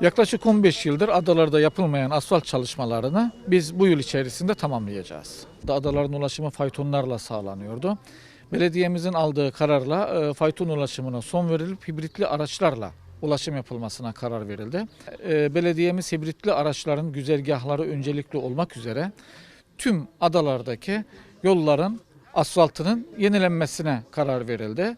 Yaklaşık 15 yıldır adalarda yapılmayan asfalt çalışmalarını biz bu yıl içerisinde tamamlayacağız. Adaların ulaşımı faytonlarla sağlanıyordu. Belediyemizin aldığı kararla e, fayton ulaşımına son verilip hibritli araçlarla ulaşım yapılmasına karar verildi. E, Belediyemiz hibritli araçların güzergahları öncelikli olmak üzere tüm adalardaki yolların asfaltının yenilenmesine karar verildi.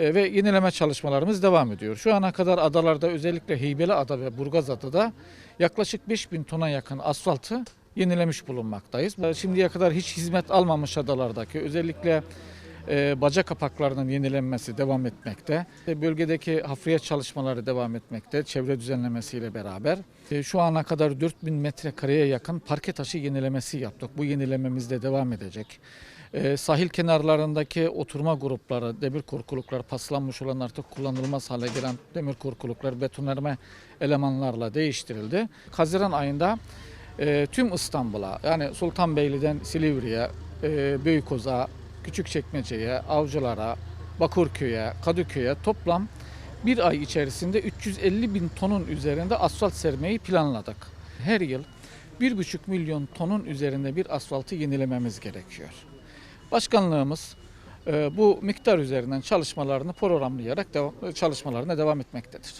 E, ve yenileme çalışmalarımız devam ediyor. Şu ana kadar adalarda özellikle Heybeliada ve Burgazada'da yaklaşık 5000 tona yakın asfaltı yenilemiş bulunmaktayız. E, Şimdiye kadar hiç hizmet almamış adalardaki özellikle e, baca kapaklarının yenilenmesi devam etmekte. Bölgedeki hafriye çalışmaları devam etmekte çevre düzenlemesiyle beraber. Şu ana kadar 4000 metrekareye yakın parke taşı yenilemesi yaptık. Bu yenilememiz de devam edecek. E, sahil kenarlarındaki oturma grupları, demir korkuluklar paslanmış olan artık kullanılmaz hale gelen demir korkuluklar betonarme elemanlarla değiştirildi. Haziran ayında e, tüm İstanbul'a yani Sultanbeyli'den Silivri'ye, e, Beykoz'a, Küçükçekmece'ye, Avcılar'a, Bakırköy'e, Kadıköy'e toplam bir ay içerisinde 350 bin tonun üzerinde asfalt sermeyi planladık. Her yıl 1,5 milyon tonun üzerinde bir asfaltı yenilememiz gerekiyor. Başkanlığımız e, bu miktar üzerinden çalışmalarını programlayarak devam, çalışmalarına devam etmektedir.